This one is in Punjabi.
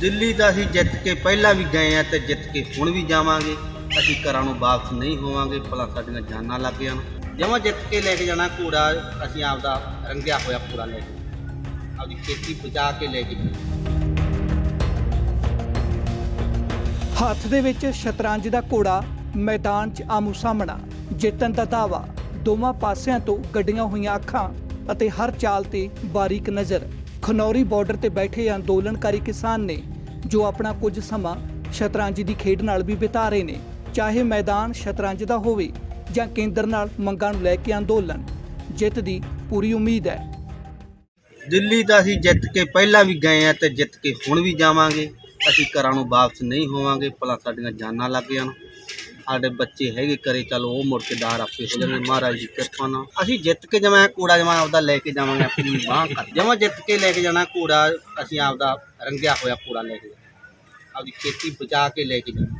ਦਿੱਲੀ ਦਾ ਅਸੀਂ ਜਿੱਤ ਕੇ ਪਹਿਲਾਂ ਵੀ ਗਏ ਆ ਤੇ ਜਿੱਤ ਕੇ ਹੁਣ ਵੀ ਜਾਵਾਂਗੇ। ਅਸੀਂ ਘਰਾਂ ਨੂੰ ਵਾਪਸ ਨਹੀਂ ਹੋਵਾਂਗੇ, ਭਲਾ ਸਾਡੀਆਂ ਜਾਨਾਂ ਲੱਗ ਜਾਣ। ਜਮਾਂ ਜਿੱਤ ਕੇ ਲੈ ਕੇ ਜਾਣਾ ਘੋੜਾ, ਅਸੀਂ ਆਪਦਾ ਰੰਗਿਆ ਹੋਇਆ ਪੂਰਾ ਲੈ ਕੇ। ਆਪਦੀ ਖੇਤੀ ਬਚਾ ਕੇ ਲੈ ਕੇ ਹੱਥ ਦੇ ਵਿੱਚ ਸ਼ਤਰੰਜ ਦਾ ਘੋੜਾ, ਮੈਦਾਨ 'ਚ ਆਮੂ ਸਾਹਮਣਾ, ਜਿੱਤਣ ਦਾ ਦਾਵਾ ਦੋਵਾਂ ਪਾਸਿਆਂ ਤੋਂ ਗੱਡੀਆਂ ਹੋਈਆਂ ਅੱਖਾਂ ਅਤੇ ਹਰ ਚਾਲ ਤੇ ਬਾਰੀਕ ਨਜ਼ਰ। ਖਨੌਰੀ ਬਾਰਡਰ ਤੇ ਬੈਠੇ ਅੰਦੋਲਨਕਾਰੀ ਕਿਸਾਨ ਨੇ, ਜੋ ਆਪਣਾ ਕੁਝ ਸਮਾਂ ਸ਼ਤਰੰਜ ਦੀ ਖੇਡ ਨਾਲ ਵੀ ਬਿਤਾ ਰਹੇ ਨੇ, ਚਾਹੇ ਮੈਦਾਨ ਸ਼ਤਰੰਜ ਦਾ ਹੋਵੇ ਜਾਂ ਕੇਂਦਰ ਨਾਲ ਮੰਗਾਂ ਨੂੰ ਲੈ ਕੇ ਅੰਦੋਲਨ, ਜਿੱਤ ਦੀ ਪੂਰੀ ਉਮੀਦ ਹੈ। ਦਿੱਲੀ ਦਾ ਅਸੀਂ ਜਿੱਤ ਕੇ ਪਹਿਲਾਂ ਵੀ ਗਏ ਆ ਤੇ ਜਿੱਤ ਕੇ ਹੁਣ ਵੀ ਜਾਵਾਂਗੇ। ਅਸੀਂ ਘਰਾਂ ਨੂੰ ਵਾਪਸ ਨਹੀਂ ਹੋਵਾਂਗੇ, ਭਲਾ ਸਾਡੀਆਂ ਜਾਨਾਂ ਲੱਗ ਜਾਣ। ਸਾਡੇ ਬੱਚੇ ਹੈਗੇ ਕਰੇ ਚਲੋ ਉਹ ਮੁੜ ਕੇ ਦਾਰ ਆਪੇ ਹੋ ਜਾਣਗੇ। ਮਹਾਰਾਜ ਦੀ ਕਿਰਪਾ ਨਾਲ ਅਸੀਂ ਜਿੱਤ ਕੇ ਜਮਾ ਕੂੜਾ ਜਮਾ ਆਪਦਾ ਲੈ ਕੇ ਜਾਵਾਂਗੇ, ਆਪਣੀ ਬਾਹ ਕਰ ਜਮਾ ਜਿੱਤ ਕੇ ਲੈ ਕੇ ਜਾਣਾ ਕੂੜਾ, ਅਸੀਂ ਆਪਦਾ ਰੰਗਿਆ ਹੋਇਆ ਕੂੜਾ ਲੈ ਕੇ ਜਾਣਾ। ਆਪਦੀ ਖੇਤੀ ਬਚਾ ਕੇ ਲੈ ਕੇ ਜਾਣਾ।